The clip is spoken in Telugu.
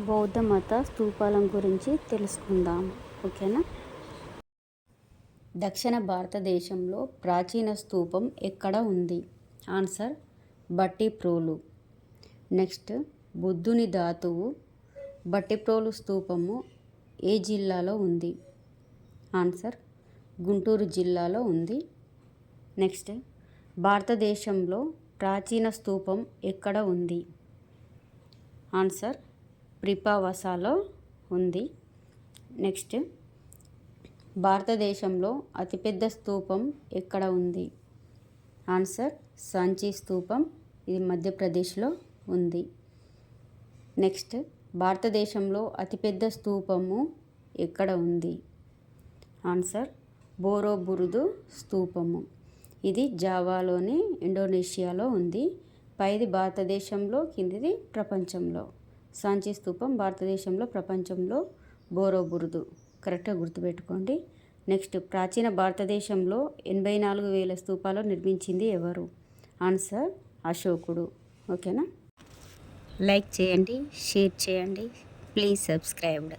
బౌద్ధ మత స్థూపాల గురించి తెలుసుకుందాం. ఓకేనా? దక్షిణ భారతదేశంలో ప్రాచీన స్థూపం ఎక్కడ ఉంది? ఆన్సర్ బట్టిప్రోలు. నెక్స్ట్ బుద్ధుని ధాతువు బట్టిప్రోలు స్థూపము ఏ జిల్లాలో ఉంది? ఆన్సర్ గుంటూరు జిల్లాలో ఉంది. నెక్స్ట్ భారతదేశంలో ప్రాచీన స్థూపం ఎక్కడ ఉంది? ఆన్సర్ ప్రిపావసాలో ఉంది. నెక్స్ట్ భారతదేశంలో అతిపెద్ద స్తూపం ఎక్కడ ఉంది? ఆన్సర్ సాంచి స్తూపం ఇది మధ్యప్రదేశ్లో ఉంది. నెక్స్ట్ భారతదేశంలో అతిపెద్ద స్తూపము ఎక్కడ ఉంది? ఆన్సర్ బోరోబురుదు స్తూపము ఇది జావాలోని ఇండోనేషియాలో ఉంది. పైది భారతదేశంలో కిందిది ప్రపంచంలో. సాంచి స్థూపం భారతదేశంలో ప్రపంచంలో బోరోబురుదు కరెక్ట్గా గుర్తుపెట్టుకోండి. నెక్స్ట్ ప్రాచీన భారతదేశంలో ఎనభై నాలుగు వేల స్థూపాలు నిర్మించింది ఎవరు? ఆన్సర్ అశోకుడు. ఓకేనా? లైక్ చేయండి షేర్ చేయండి. Please subscribed